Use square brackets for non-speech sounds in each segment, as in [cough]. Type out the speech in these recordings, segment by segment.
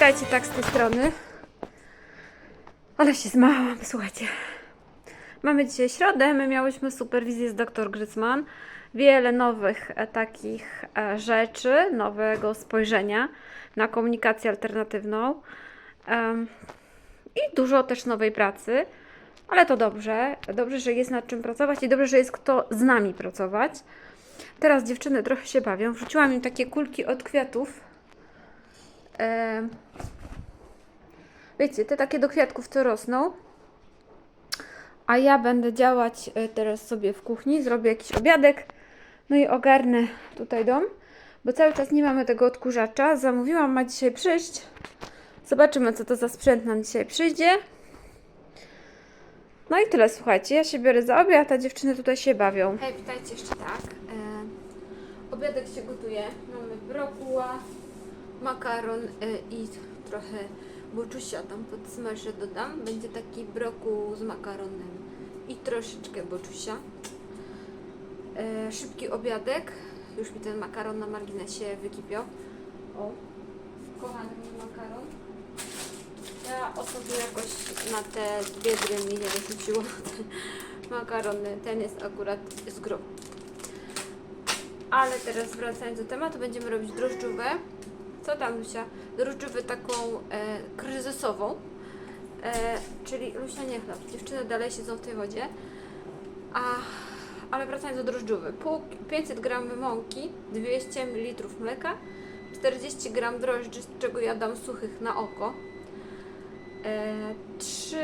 Witajcie tak z tej strony. Ale się zmałam, słuchajcie. Mamy dzisiaj środę, my miałyśmy superwizję z dr Grycman. Wiele nowych e, takich e, rzeczy, nowego spojrzenia na komunikację alternatywną. I dużo też nowej pracy. Ale to dobrze. Dobrze, że jest nad czym pracować i dobrze, że jest kto z nami pracować. Teraz dziewczyny trochę się bawią. Wrzuciłam im takie kulki od kwiatów. Em, wiecie, te takie do kwiatków, co rosną. A ja będę działać e, teraz sobie w kuchni, zrobię jakiś obiadek, no i ogarnę tutaj dom, bo cały czas nie mamy tego odkurzacza. Zamówiłam, ma dzisiaj przyjść. Zobaczymy, co to za sprzęt nam dzisiaj przyjdzie. No i tyle, słuchajcie. Ja się biorę za obiad, a dziewczyny tutaj się bawią. Hej, witajcie jeszcze tak. E, obiadek się gotuje. Mamy brokuła, makaron e, i trochę boczusia tam podsmażę dodam. Będzie taki brokuł z makaronem i troszeczkę boczusia. E, szybki obiadek. Już mi ten makaron na marginesie wykipiał. O, kochany mój makaron. Ja ostatnio jakoś na te biedry mi nie wyrzuciło [laughs] makarony. Ten jest akurat z gru. Ale teraz wracając do tematu, będziemy robić drożdżówę. Co tam Lucia? Drożdżówę taką e, kryzysową. E, czyli Lucia nie chleb. Dziewczyny dalej siedzą w tej wodzie. A, ale wracając do drożdżówy. Pół, 500 g mąki, 200 ml mleka, 40 g drożdży, z czego ja dam suchych na oko. E, 3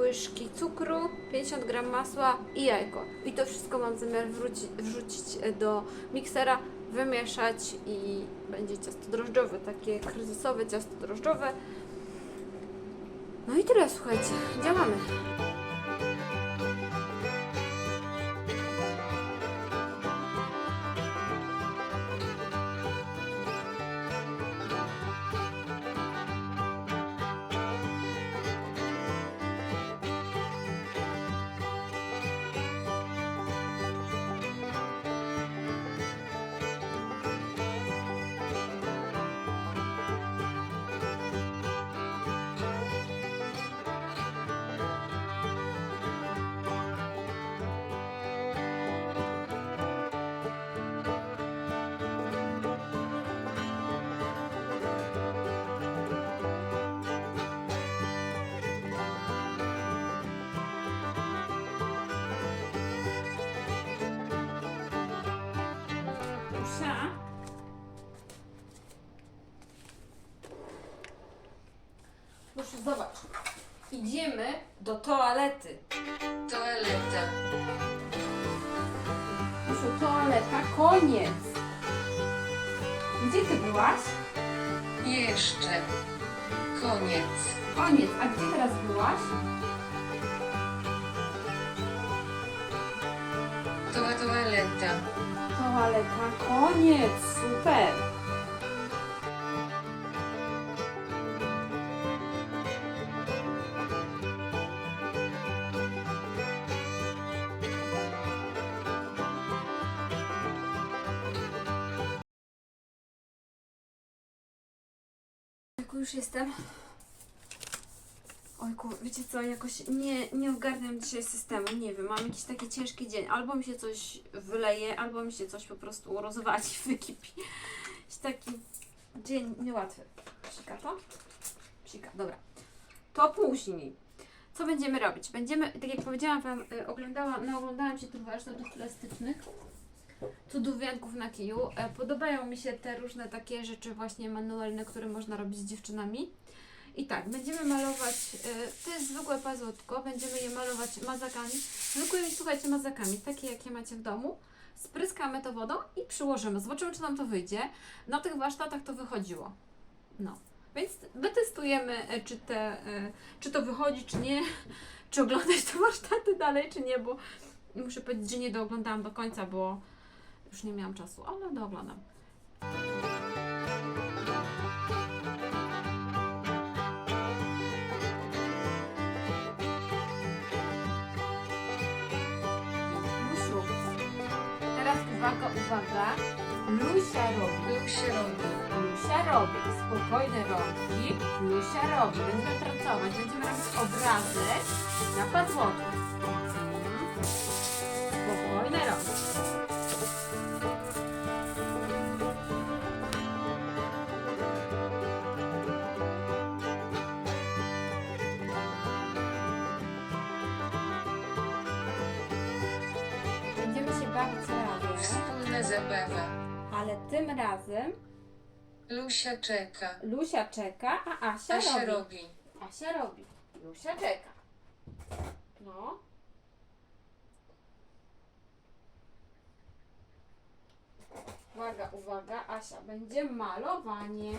łyżki cukru, 50 g masła i jajko. I to wszystko mam zamiar wrzucić e, do miksera, wymieszać i będzie ciasto drożdżowe, takie kryzysowe ciasto drożdżowe. No i tyle, słuchajcie, działamy. Zobacz. Idziemy do toalety. Toaleta. Proszę, toaleta, koniec. Gdzie ty byłaś? Jeszcze. Koniec. Koniec. A gdzie teraz byłaś? Toa toaleta. Toaleta, koniec. Super. Już jestem. Ojku, wiecie co, jakoś nie, nie ogarniam dzisiaj systemu, nie wiem, mam jakiś taki ciężki dzień, albo mi się coś wyleje, albo mi się coś po prostu rozwali, wykipi. Jakiś taki dzień niełatwy. Psika to? Psika, dobra. To później. Co będziemy robić? Będziemy, tak jak powiedziałam Wam, y, no, oglądałam się tych warsztatów plastycznych, cudów wianków na kiju. E, Podobają mi się te różne takie rzeczy właśnie manualne, które można robić z dziewczynami. I tak, będziemy malować, y, to jest zwykłe pazłotko, będziemy je malować mazakami, zwykłymi, słuchajcie, mazakami, takie jakie macie w domu. Spryskamy to wodą i przyłożymy. Zobaczymy, czy nam to wyjdzie. Na tych warsztatach to wychodziło. No. Więc wytestujemy, y, czy, te, czy to wychodzi, czy nie. Czy oglądać te warsztaty dalej, czy nie, bo muszę powiedzieć, że nie dooglądałam do końca, bo już nie miałam czasu, ale dooglądam. Teraz uwaga, uwaga. Lusia robi. Lusia robi. Lusia robi. Spokojne rączki. Lusia robi. Będziemy pracować. Będziemy robić obrazek na podłożu. Mhm. Spokojne rączki. Ale tym razem Lusia czeka. Lusia czeka, a Asia, Asia robi. robi. Asia robi. Lusia czeka. No. Uwaga, uwaga, Asia, będzie malowanie.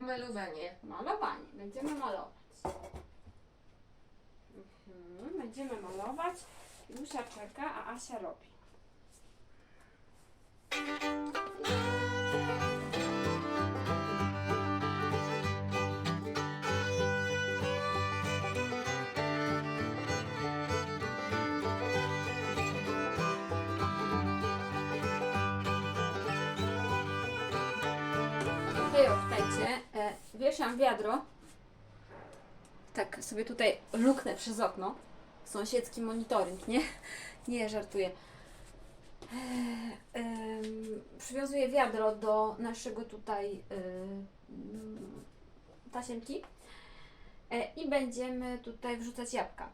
Malowanie. Malowanie. Będziemy malować. Mhm, będziemy malować. Lusia czeka, a Asia robi. Wtajcie, e, wieszam wiadro. Tak sobie tutaj luknę przez okno. Sąsiedzki monitoring, nie? [laughs] Nie, żartuję. Przywiązuję wiadro do naszego tutaj tasiemki e, i będziemy tutaj wrzucać jabłka.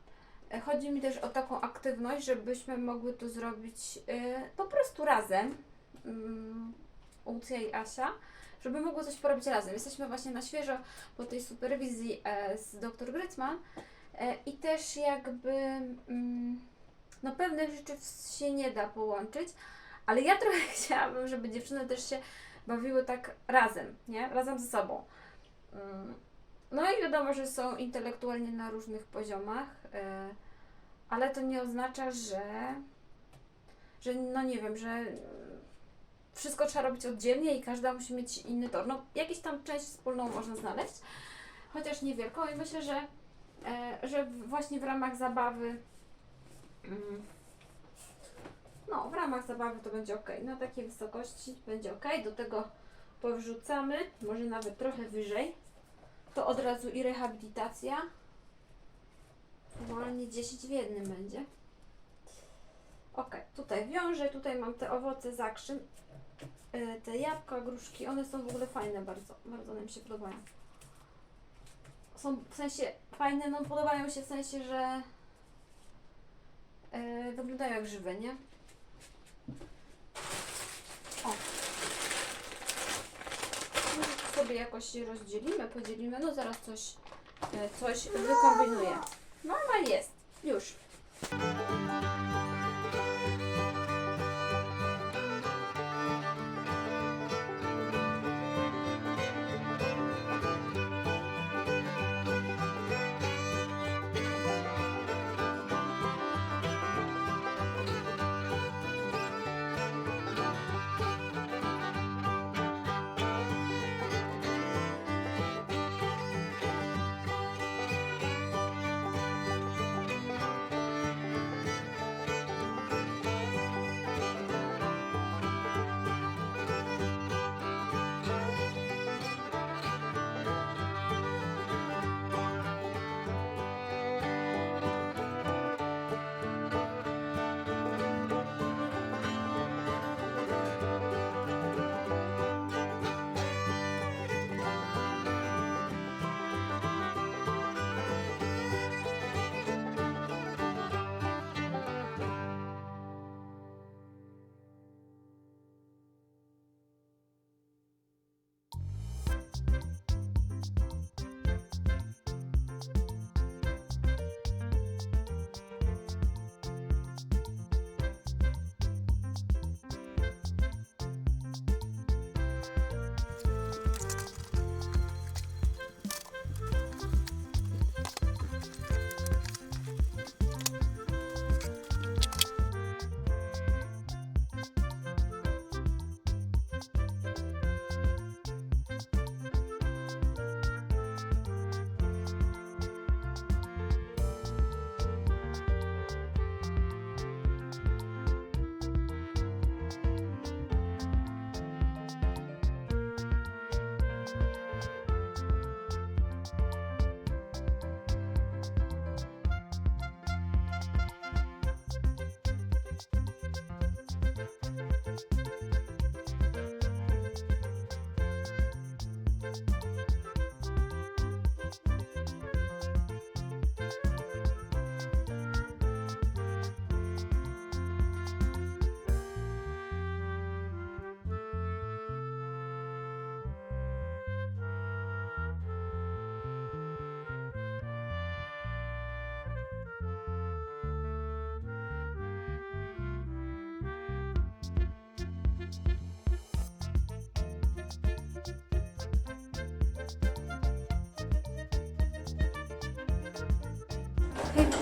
E, Chodzi mi też o taką aktywność, żebyśmy mogły to zrobić e, po prostu razem. Łucja i Asia żeby mogły coś porobić razem. Jesteśmy właśnie na świeżo po tej superwizji z dr Grycman i też jakby no pewnych rzeczy się nie da połączyć, ale ja trochę [laughs] chciałabym, żeby dziewczyny też się bawiły tak razem, nie? Razem ze sobą. Mm, No i wiadomo, że są intelektualnie na różnych poziomach, e, ale to nie oznacza, że że no nie wiem, że wszystko trzeba robić oddzielnie i każda musi mieć inny tor. No, jakąś tam część wspólną można znaleźć, chociaż niewielką i myślę, że, e, że właśnie w ramach zabawy no, w ramach zabawy to będzie ok. Na takiej wysokości będzie ok. Do tego powrzucamy, może nawet trochę wyżej. To od razu i rehabilitacja. Normalnie 10 w jednym będzie. Ok, tutaj wiążę, tutaj mam te owoce zakrzyn, y, te jabłka, gruszki, one są w ogóle fajne bardzo, bardzo nam się podobają. Są w sensie fajne, no podobają się w sensie, że y, wyglądają jak żywe, nie? O. No, sobie jakoś rozdzielimy, podzielimy, no zaraz coś, y, coś wykombinuję. Mama jest, już.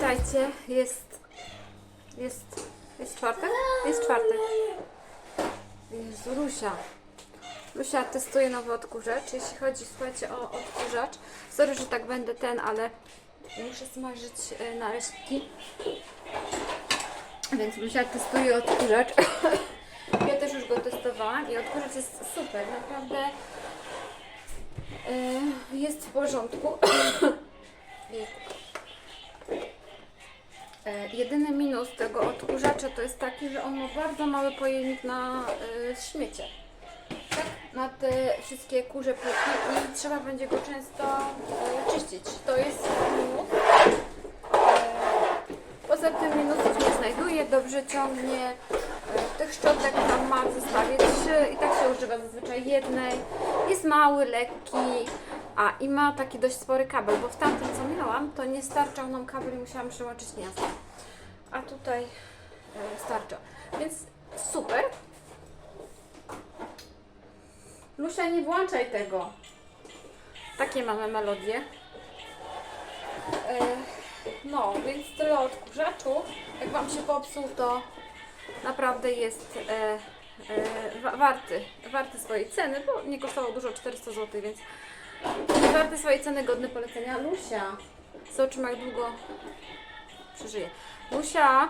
Witajcie, jest, jest, jest czwartek? Jest czwartek. Jezu, Lusia. Lusia testuje nowy odkurzacz. Jeśli chodzi, słuchajcie, o odkurzacz. Sorry, że tak będę ten, ale muszę smażyć e, naleśniki. Więc Lusia testuje odkurzacz. [coughs] Ja też już go testowałam i odkurzacz jest super, naprawdę e, jest w porządku. [coughs] E, Jedyny minus tego odkurzacza to jest taki, że on ma bardzo mały pojemnik na e, śmiecie. Tak, na te wszystkie kurze płytki i trzeba będzie go często e, czyścić. To jest minus. Poza tym minusów nie znajduję, dobrze ciągnie. Tych szczotek mam w zestawie trzy i tak się używa zazwyczaj jednej. Jest mały, lekki, a i ma taki dość spory kabel, bo w tamtym co miałam, to nie starczał nam kabel i musiałam przełączyć gniazdo. A tutaj e, starcza. Więc super. Lusia, nie włączaj tego. Takie mamy melodie. E, no, więc tyle o odkurzaczu. Jak Wam się popsuł, to naprawdę jest e, wa- warty, warty swojej ceny, bo nie kosztował dużo 400 zł, więc jest warty swojej ceny, godny polecenia. Lusia, zobaczymy jak długo przeżyje. Lusia,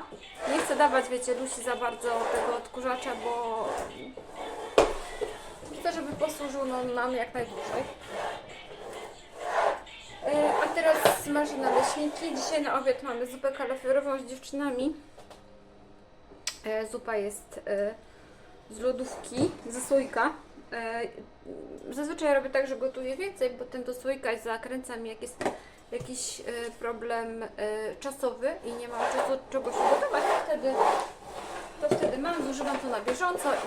nie chcę dawać, wiecie, Lusi za bardzo tego odkurzacza, bo chcę, żeby posłużył no, nam jak najdłużej. E, A teraz smażę naleśniki. Dzisiaj na obiad mamy zupę kalafiorową z dziewczynami. E, Zupa jest e, z lodówki, ze słoika. E, Zazwyczaj robię tak, że gotuję więcej, bo ten do słoika zakręcam jak jest jakiś e, problem e, czasowy i nie mam czasu czegoś ugotować, to wtedy, to wtedy mam, zużywam to na bieżąco i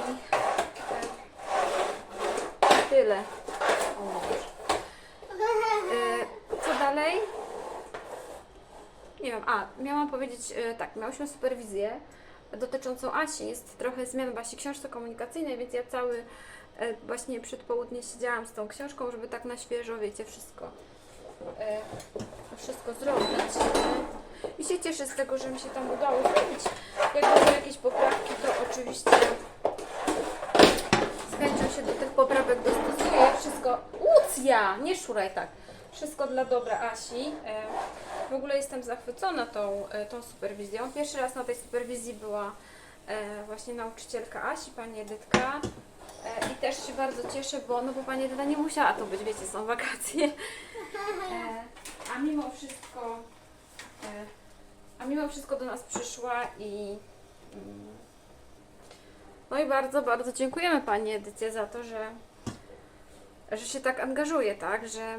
tyle. Co dalej? Nie wiem, a miałam powiedzieć, tak, miałyśmy superwizję dotyczącą Asi. Jest trochę zmian w Asi książce komunikacyjnej, więc ja cały właśnie przedpołudnie siedziałam z tą książką, żeby tak na świeżo, wiecie, wszystko e, wszystko zrobić. E, I się cieszę z tego, że mi się tam udało zrobić. Jak będą jakieś poprawki, to oczywiście z chęcią się do tych poprawek dostosuję. Wszystko, Łucja, nie szuraj tak. Wszystko dla dobra Asi. E, w ogóle jestem zachwycona tą, e, tą superwizją. Pierwszy raz na tej superwizji była e, właśnie nauczycielka Asi, pani Edytka. E, I też się bardzo cieszę, bo, no bo pani Edyta nie musiała to być, wiecie, są wakacje. E, a mimo wszystko e, a mimo wszystko do nas przyszła i mm, no i bardzo, bardzo dziękujemy Pani Edycie za to, że że się tak angażuje, tak, że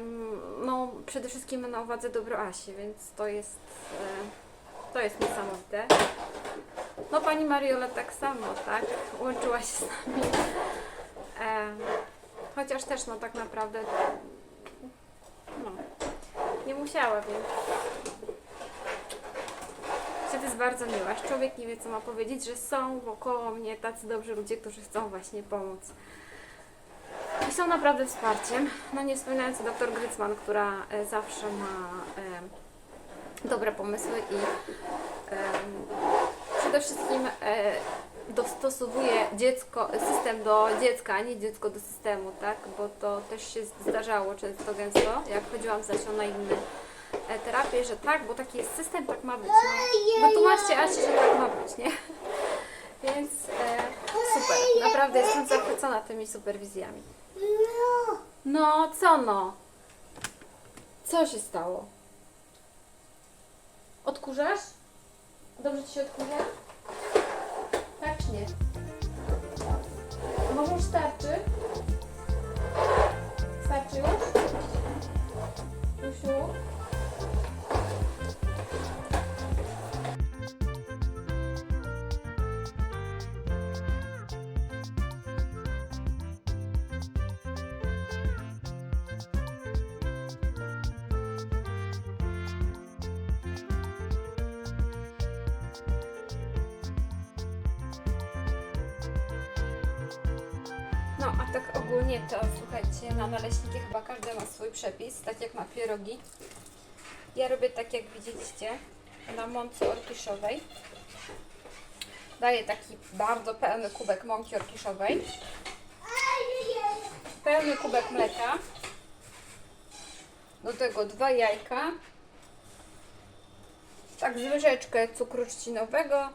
no przede wszystkim ma na uwadze dobro Asi, więc to jest to jest niesamowite. No Pani Mariola tak samo, tak, łączyła się z nami. Chociaż też no tak naprawdę no, nie musiała, więc to jest bardzo miłe. Człowiek nie wie, co ma powiedzieć, że są wokoło mnie tacy dobrzy ludzie, którzy chcą właśnie pomóc. I są naprawdę wsparciem. No nie wspominając o dr Grycman, która e, zawsze ma e, dobre pomysły i e, przede wszystkim e, dostosowuje dziecko, system do dziecka, a nie dziecko do systemu, tak? Bo to też się zdarzało często gęsto, jak chodziłam z Asią na inne e, terapie, że tak, bo taki jest system, tak ma być. No, wytłumaczcie Asi, że tak ma być, nie? [laughs] Więc e, super, naprawdę jestem zachwycona tymi superwizjami. No, co no? Co się stało? Odkurzasz? Dobrze ci się odkurza? Tak czy nie? Może już starczy? Starczy już? Lusiu? No, a tak ogólnie to słuchajcie, na naleśniki chyba każdy ma swój przepis, tak jak ma pierogi. Ja robię tak, jak widzieliście. na mące orkiszowej. Daję taki bardzo pełny kubek mąki orkiszowej. Pełny kubek mleka. Do tego dwa jajka. Tak z łyżeczkę cukru trzcinowego.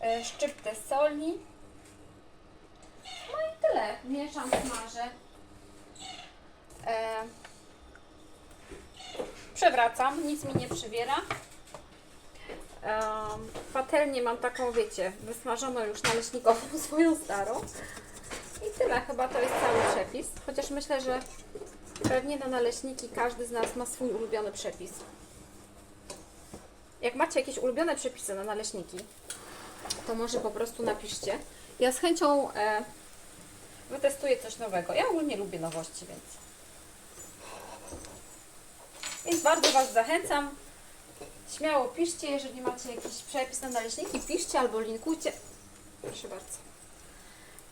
e, Szczyptę soli. Tyle. Mieszam, smażę. E, przewracam, nic mi nie przybiera. Um, patelnię mam taką, wiecie, wysmażoną już naleśnikową, [laughs] swoją starą. I tyle, chyba to jest cały przepis. Chociaż myślę, że pewnie na naleśniki każdy z nas ma swój ulubiony przepis. Jak macie jakieś ulubione przepisy na naleśniki, to może po prostu napiszcie. Ja z chęcią e, wytestuję coś nowego. Ja ogólnie lubię nowości, więc. Więc bardzo Was zachęcam. Śmiało piszcie, jeżeli macie jakiś przepis na naleśniki, piszcie albo linkujcie. Proszę bardzo.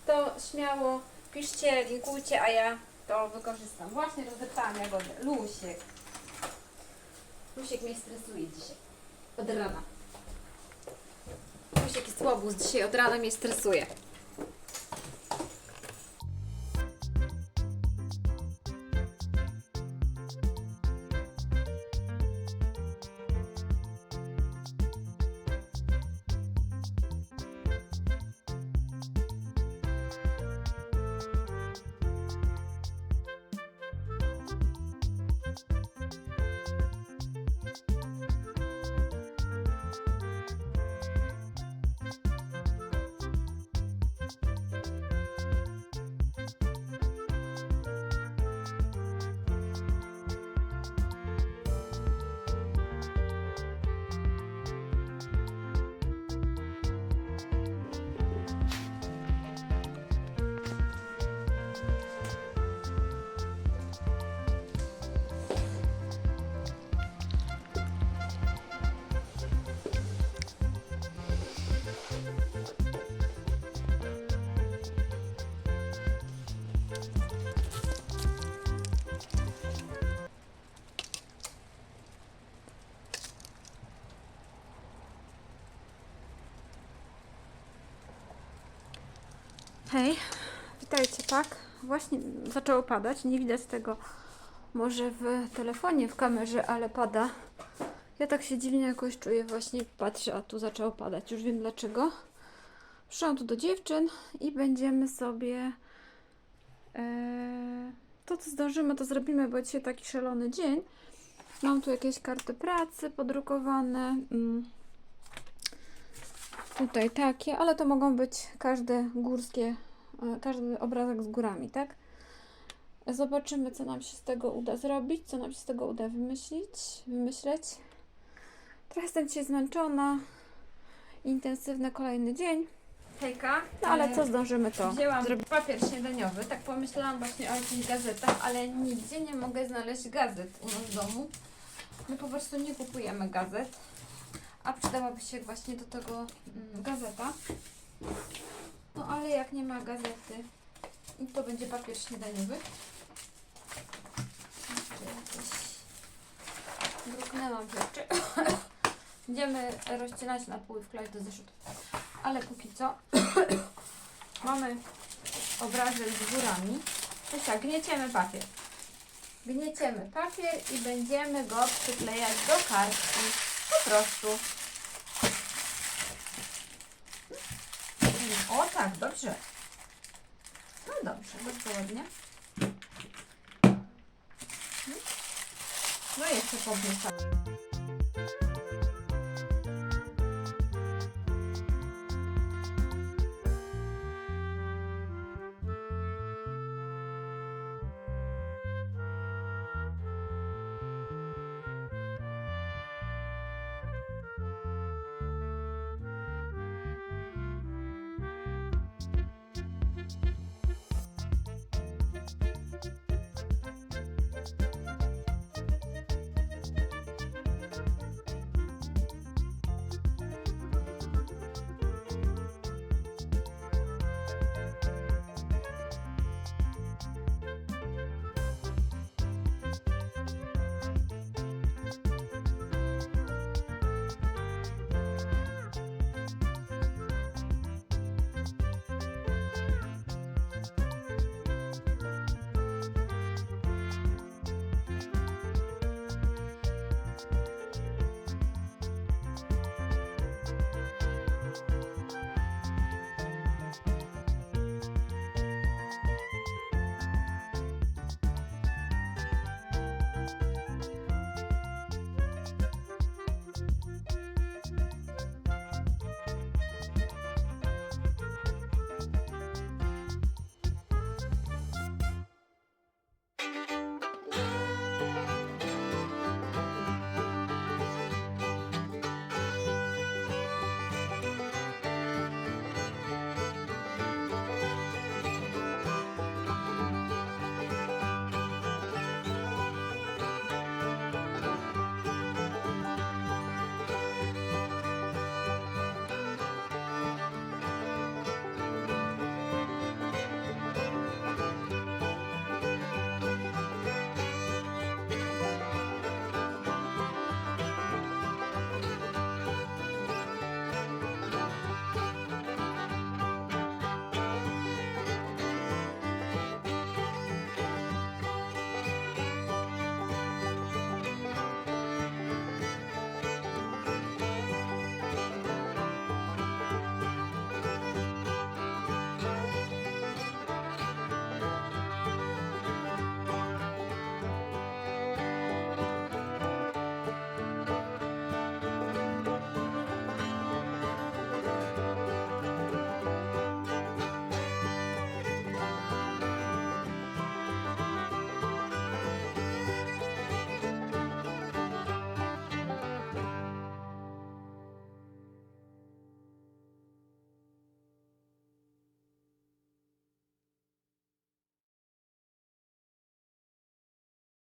To śmiało piszcie, linkujcie, a ja to wykorzystam. Właśnie rozdeptałam jagodę. Lusiek. Lusiek mnie stresuje dzisiaj. Od rana. Lusiek jest łobuz dzisiaj, od rana mnie stresuje. Hej, witajcie, tak? Właśnie zaczęło padać, nie widać tego może w telefonie, w kamerze, ale pada. Ja tak się dziwnie jakoś czuję, właśnie patrzę, a tu zaczęło padać, już wiem dlaczego. Przyszłam tu do dziewczyn i będziemy sobie e, to co zdążymy to zrobimy, bo dzisiaj taki szalony dzień. Mam tu jakieś karty pracy podrukowane. Mm. Tutaj takie, ale to mogą być każde górskie, e, każdy obrazek z górami, tak? Zobaczymy, co nam się z tego uda zrobić, co nam się z tego uda wymyślić, wymyśleć. Trochę jestem dzisiaj zmęczona. Intensywny kolejny dzień. Hejka. No ale co zdążymy to Wzięłam zrobić. Papier śniadaniowy. Tak pomyślałam właśnie o jakichś gazetach, ale nigdzie nie mogę znaleźć gazet u nas w domu. My po prostu nie kupujemy gazet. A przydałaby się właśnie do tego mm, gazeta. No ale jak nie ma gazety, to będzie papier śniadaniowy. Jakieś Bruknęłam rzeczy. [coughs] Będziemy rozcinać na pół i wkleić do zeszytu. Ale póki co [coughs] mamy obrazek z górami. Więc tak, gnieciemy papier. Gnieciemy papier i będziemy go przyklejać do kartki. Prostu. O tak, dobrze. No dobrze, bardzo ładnie. No i jeszcze podniecamy.